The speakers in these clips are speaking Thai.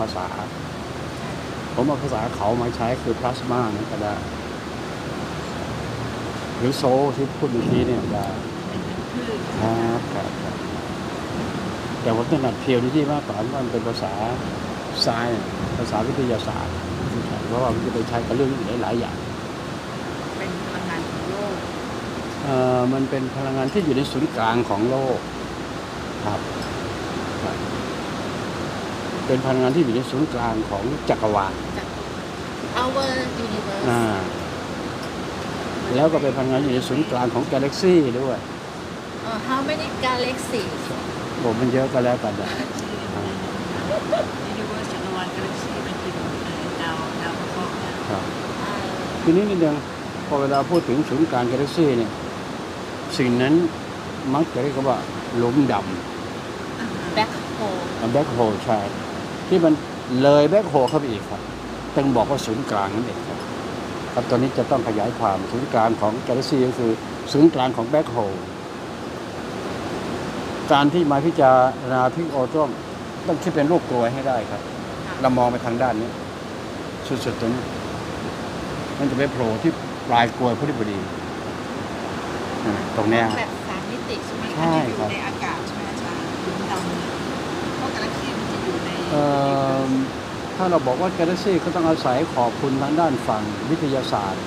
ภาษา ผมเอาภาษาเขามาใช้คือพลาสมานั่นก็ได้หรือโซลที่พูดเมื่อกี้เนี่ยได้คือครับครับครับแต่ผมถนัดเพียวนี่ที่มากกว่าเพราะมันเป็นภาษาไซน์ภาษาวิทยาศาสตร์เพราะว่ามันจะไปใช้กับเรื่องอื่นได้หลายอย่าง เป็นพลังงานของโลกเอ่อมันเป็นพลังงานที่อยู่ในศูนย์กลางของโลกครับครับ เป็นพลังงานที่อยู่ในศูนย์กลางของจักรวาลจาก our universe อ่าแล้วก็เป็นพลังงานอยู่ในศูนย์กลางของกาแล็กซี่ด้วยเอ่อ how many galaxy ผมมันเยอะก็แล้วกันนะอ่ายูนิเวอร์สจักรวาลกาแล็กซี่มันคือดาวดาวเคราะห์นะครับอ่าทีนี้นิดนึงพอเวลาพูดถึงศูนย์กลางกาแล็กซี่เนี่ยสิ่งนั้นมักจะเรียกว่าหลุมด black hole ำแบ็คโฮใช่ ที่มันเลยแบ็คโฮเข้าไปอีกครับต้องบอกว่าศูนย์กลางนั่นเองครับครับตอนนี้จะต้องขยายความศูนย์กลางของกาแล็กซี่ก็คือศูนย์กลางของแบ็คโฮการที่มาพิจารณาพิกโอต้องต้องคิดเป็นรูปกลวยให้ได้ครับ เรามองไปทางด้านนี้ สุดๆตรงนี้มันจะไปโผล่ที่ปลายกลวยพอดีพอดีอ่าตรงเนี้ย แบบสามมิติใช่ไหมใช่มันจะอยู่ในอากาศใช่ไหมอา ถ้าเราบอกว่ากาแล็กซี่ก็ต้องอาศัยขอบคุณทางด้านฝั่งวิทยาศาสตร์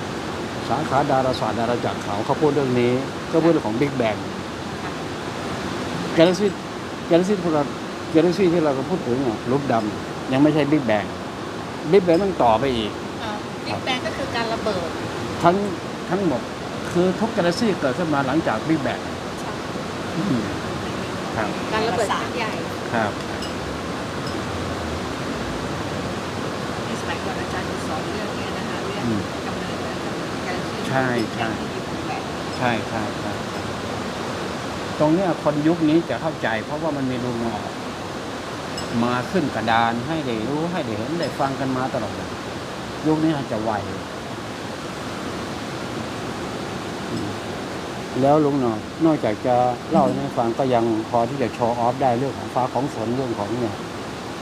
สาขาดาราศาสตร์ดาราจักรเขาเขาพูดเรื่องนี้ก็พูดเรื่องของบิ๊กแบงกาแล็กซี่กาแล็กซี่ที่เรากาแล็กซี่ที่เราพูดถึงอะลูกดำยังไม่ใช่บิ๊กแบงบิ๊กแบงต้องต่อไปอีกบิ๊กแบงก็คือการระเบิด ทั้งทั้งหมดคือทุกกาแล็กซี่เกิดขึ้นมาหลังจากบิ๊กแบงครับการระเบิดครั้งใหญ่ครับ ที่สมัยก่อนอาจารย์จะสอนเรื่องเนี้ยนะคะเรื่อง อืม กำเนิดและกาแล็กซี่ ใช่ใช่ใช่ใช่ใช่ใช่ตรงเนี้ยคนยุคนี้จะเข้าใจ เพราะว่ามันมีรูงอกมาขึ้นกระดานให้ได้รู้ให้ได้เห็นได้ฟังกันมาตลอดยุคนี้อาจจะไวแล้วลุงหนอนอกจากจะเล่าให้ฟังก็ยังพอที่จะโชว์ออฟได้เรื่องของฟ้าของฝนเรื่องของเนี่ย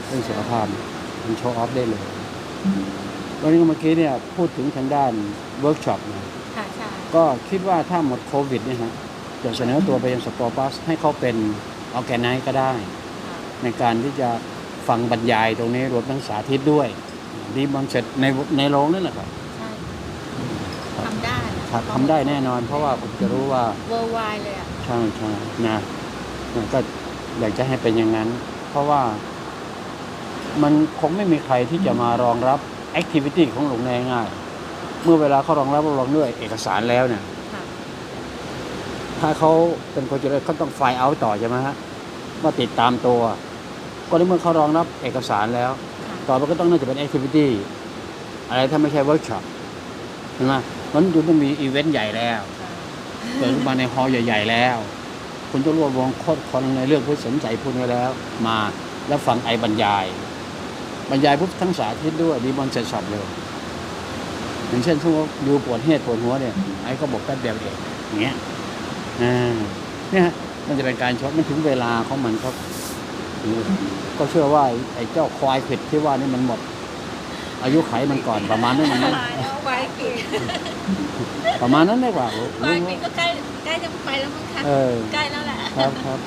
เรื่องสุขภาพมันโชว์ออฟได้เลยวันนี้เมื่อกี้เนี่ยพูดถึงทางด้านเวิร์กช็อปเนี่ยค่ะ ก็คิดว่าถ้าหมดโควิดเนี่ยฮะจะเสนอตัวไปยังสปอร์ปัสให้เขาเป็นออแกไนก็ได้ค่ะในการที่จะฟังบรรยายตรงนี้รวมทั้งสาธิตด้วยดีมันเสร็จในในโรงนั่นแหละครับใช่ทำได้นะครับทำได้แน่นอน เพราะว่าผมจะรู้ว่าเวอร์ไวเลยอะใช่ใช่นะนะก็อยากจะให้เป็นอย่างนั้น เพราะว่ามันคงไม่มีใครที่จะมารองรับแอคทิวิตี้ของหลวงแน่ง่าย เมื่อเวลาเขารองรับรองด้วยเอกสารแล้วเนี่ยค่ะถ้าเขาเป็นคนเจริญเขาต้องไฟล์เอาต่อใช่ไหมฮะว่าติดตามตัว ก็ในเมื่อเขารองรับเอกสารแล้วค่ะต่อไปก็ต้องน่าจะเป็นแอคทิวิตี้อะไรถ้าไม่ใช่เวิร์กช็อปใช่ไหมมันคุณต้องมีอีเวนต์ใหญ่แล้วเปิดขึ้นมาในฮอลล์ใหญ่ ๆ แล้ว คุณต้องรวบรวมโคตรคนในเรื่องที่สนใจพูดไว้แล้ว มาแล้วฟังไอบรรยาย บรรยายปุ๊บทั้งสาธิตด้วยดีมอนเซ็ตช็อปเลย อย่างเช่นทุกดูปวดเหตุปวดหัวเนี่ยไอ้ก็บอกแป๊บเดียวเองอย่างเงี้ยอ่าเนี่ยฮะมันจะเป็นการช็อตมันถึงเวลาของมันครับอืมก็เชื่อว่าไอ้ไอ้เจ้าควายผิดที่ว่านี่มันหมด อายุไขมันก่อนประมาณนั้นมันตายแล้วไวปิดประมาณนั้นได้กว่าไวปิดก็ใกล้ใกล้จะไปแล้วมั้งคะเออใกล้แล้วแหละครับครับ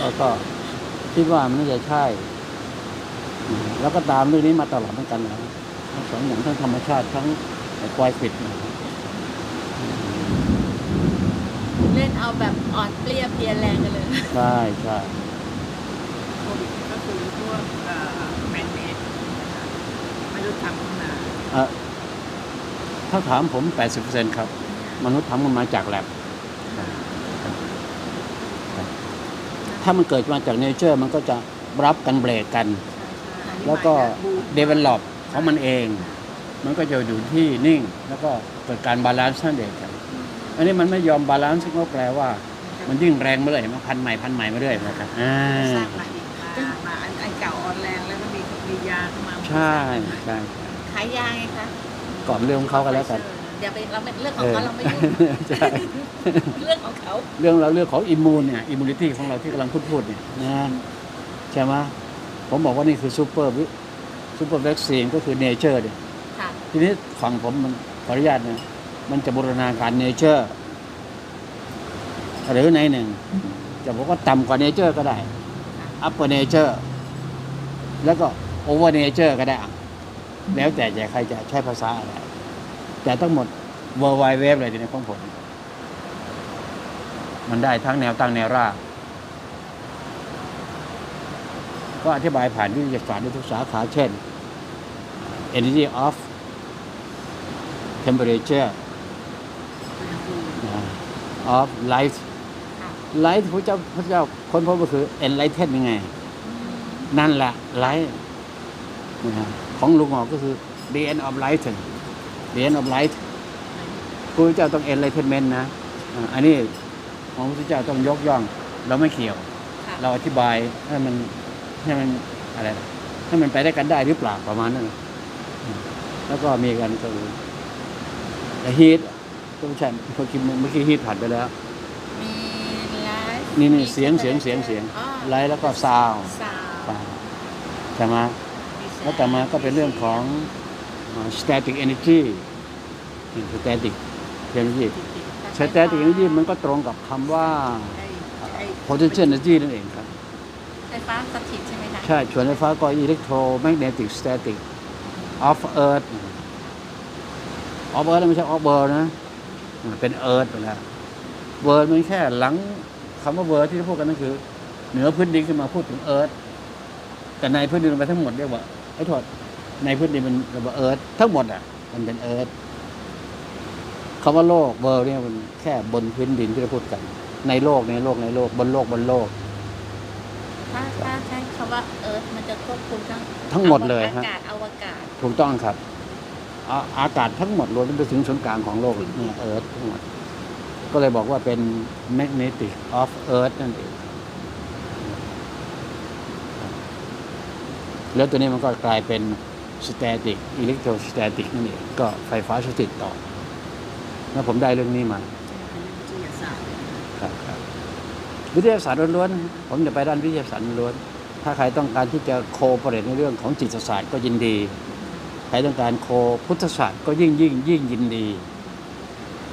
แล้วก็คิดว่ามันน่าจะใช่อืมแล้วก็ตามเรื่องนี้มาตลอดเหมือนกันนะทั้งสองอย่างทั้งธรรมชาติทั้ง ไอ้ควายผิดนะเล่นเอาแบบอ่อนเปรี้ยเพลียแรงกันเลยใช่ใช่โควิดก็คือพวกเอ่อแมนเมดนะคะมนุษย์ทำขึ้นมาเอ่อถ้าถามผม 80%ครับ มนุษย์ทำมันมาจากแลบถ้ามันเกิดมาจากเนเจอร์มันก็จะรับกันเบรกกัน แล้วก็ develop ของมันเอง มันก็จะอยู่ที่นิ่ง แล้วก็เกิดการบาลานซ์นั่นเองครับอันนี้มันไม่ยอมบาลานซ์ก็แปลว่า มันยิ่งแรงมาเลยมันพันใหม่พันใหม่มาเรื่อยนะครับอ่าสร้างมาอีกมามาอันอันเก่าอ่อนแรงแล้วก็มีมียาเข้ามาใช่ใช่ขายยาไงคะก่อนเรื่องของเขากันแล้วกันอย่าไปเราไม่เรื่องของเขาเราไม่ยุ่งใช่เรื่องของเขา เรื่องเราเรื่องของอิมมูนเนี่ยอิมมูนิตี้ของเราที่กำลังพูดพูดเนี่ยนะใช่ไหมผมบอกว่านี่คือซูเปอร์ซูเปอร์แว็กซีนก็คือเนเจอร์เนี่ยค่ะ ทีนี้ฝั่งผมมันขออนุญาตเนี่ยมันจะบูรณาการเนเจอร์หรือในหนึ่งจะบอกว่าต่ำกว่าเนเจอร์ก็ได้อัปเปอร์เนเจอร์แล้วก็โอเวอร์เนเจอร์ก็ได้ แล้วแต่จะใครจะใช้ภาษาอะไร แต่ทั้งหมด World Wide Web เลยทีนี้ของผม มันได้ทั้งแนวตั้งแนวรากก็อธิบายผ่านวิทยาศาสตร์ในทุกสาขาเช่น energy of temperature อุณหภูมินะ of light ค่ะ light พระเจ้าพระเจ้าคนพบก็คือ enlighten ยังไง นั่นแหละ light นะฮะของลุงหมอก็คือ the end of light the end of light พระเจ้าต้อง enlightenment นะอ่าอันนี้ของพระเจ้าต้องยกย่อง เราไม่เกี่ยวค่ะเราอธิบายให้มันให้มันอะไรนะให้มันไปได้กันได้หรือเปล่าประมาณนั้นนะอืมแล้วก็มีกันก็ คือแต่ฮีทก็ไม่ใช่เมื่อกี้เมื่อกี้ฮีทผ่านไปแล้ว มีไลฟ์นี่นี่มีเสียงเสียงเสียงเสียงอ๋อไลท์แล้วก็ซาวซาว ใช่ไหมแล้วต่อมาก็เป็นเรื่องของอ่า static energy static energy static energy มันก็ตรงกับคำว่า ไอ้ไอ้ potential energy นั่นเองครับ ไฟฟ้าสถิตใช่ไหมคะใช่ส่วนไฟฟ้าก็ electromagnetic static of earth of earth ไม่ใช่ of world นะเป็น earth ไปแล้ว world มันแค่หลังคำว่า world ที่เราพูดกันนั่นคือ เหนือพื้นดินขึ้นมาพูดถึง earth แต่ในพื้นดินลงไปทั้งหมดเรียกว่าไอ้โทษในพื้นดินมันเรียกว่า earth ทั้งหมดอะ มันเป็น earth คำว่าโลก world เนี่ยมันแค่บนพื้นดินที่เราพูดกัน ในโลกในโลกในโลก บนโลกบนโลกถ้าถ้าใช้คำว่าเอิร์ธมันจะควบคุมทั้งทั้งหมดเลยอาฮะกาศอวกาศ ถูกต้องครับ อาอากาศทั้งหมดรวมไปถึงศูนย์กลางของโลกเนี่ยเอิร์ธทั้งหมดก็เลยบอกว่าเป็น magnetic of earth นั่นเองแล้วตัวนี้มันก็กลายเป็น static electrostatic นั่นเองก็ไฟฟ้าสถิตต่อ แล้วผมได้เรื่องนี้มาวิทยาศาสตร์ครับครับวิทยาศาสตร์ล้วนๆ ผมจะไปด้านวิทยาศาสตร์ล้วนๆถ้าใครต้องการที่จะโคเปเรตในเรื่องของจิตศาสตร์ก็ยินดี ใครต้องการโคพุทธศาสตร์ก็ยิ่งยิ่งยิ่งยินดี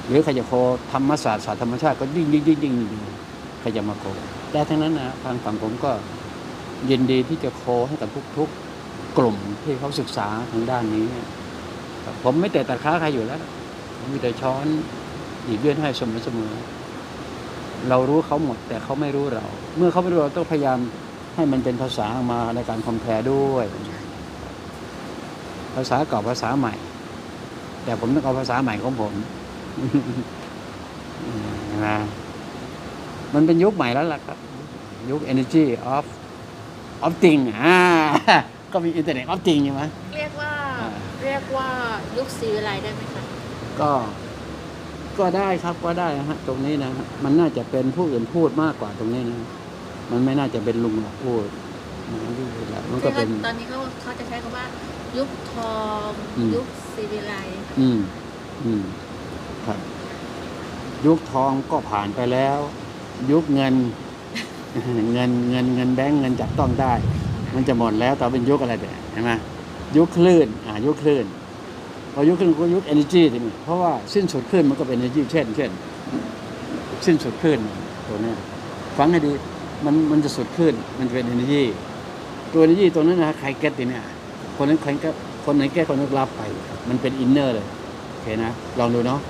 หรือใครจะโคธรรมศาสตร์ศาสตร์ธรรมชาติก็ยิ่งยิ่งยิ่งยิ่งยินดีใครจะมาโคได้ทั้งนั้นนะทางฝั่งผมก็ยินดีที่จะโคให้กับทุกๆกลุ่มที่เขาศึกษาทางด้านนี้ ผมไม่แต่ตัดค้าใครอยู่แล้วผมมีแต่ช้อนหยิบยื่นให้เสมอเสมอๆเรารู้เขาหมดแต่เขาไม่รู้เรา เมื่อเขาไม่รู้เราต้องพยายามให้มันเป็นภาษามาในการคอมเพลด้วย ภาษาเก่าภาษาใหม่ แต่ผมต้องเอาภาษาใหม่ของผมอืมนะมันเป็นยุคใหม่แล้วล่ะครับ ยุค energy of of thing อ่าก็มีอินเทอร์เน็ต of thing ใช่ไหมเรียกว่าอ่าเรียกว่ายุคซีวิไลได้ไหมคะก็ก็ได้ครับก็ได้นะฮะตรงนี้นะฮะมันน่าจะเป็นผู้อื่นพูดมากกว่าตรงนี้นะ มันไม่น่าจะเป็นลุงหรอกพูดนะที่พูดแล้ว มันก็เป็นตอนนี้เขาเขาจะใช้คำว่า ยุคทองอืมยุคซีวิไลอืม อืมครับ ยุคทองก็ผ่านไปแล้ว ยุคเงิน เงินเงินเงินแบงก์เงินจับต้องได้ มันจะหมดแล้วต่อเป็นยุคอะไรแต่ใช่ไหมยุคคลื่น อ่า ยุคคลื่นพอยุคคลื่นก็ยุค energy ทีนี้เพราะว่าสิ้นสุดคลื่นมันก็เป็น energy เช่น เช่น สิ้นสุดคลื่นตัวเนี้ยฟังให้ดีมันมันจะสุดคลื่นมันจะเป็น energy ตัวนี้ตัวนั้นนะใครเก็ตเนี่ย คนนั้นใครก็คนไหนแก้คนนั้นรับไป มันเป็นอินเนอร์เลยโอเคนะ ลองดูเนาะ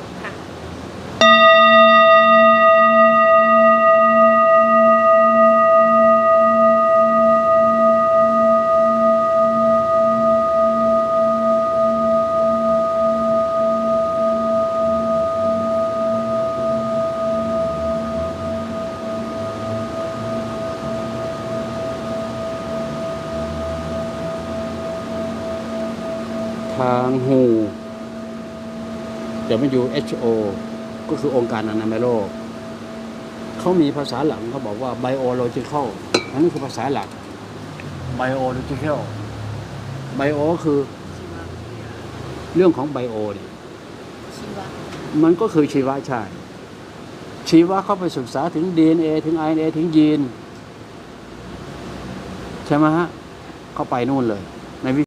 ค่ะทางหู WHO ก็คือองค์การอนามัยโลก เขามีภาษาหลังเขาบอกว่า biological อันนี้คือภาษาหลัก biological bio คือชีววิทยาเรื่องของ bio เนี่ยชีวะมันก็คือชีวะใช่ชีวะเข้าไปศึกษาถึง DNA ถึง RNA ถึงยีน ใช่ไหมฮะ เข้าไปนู่นเลยในวิ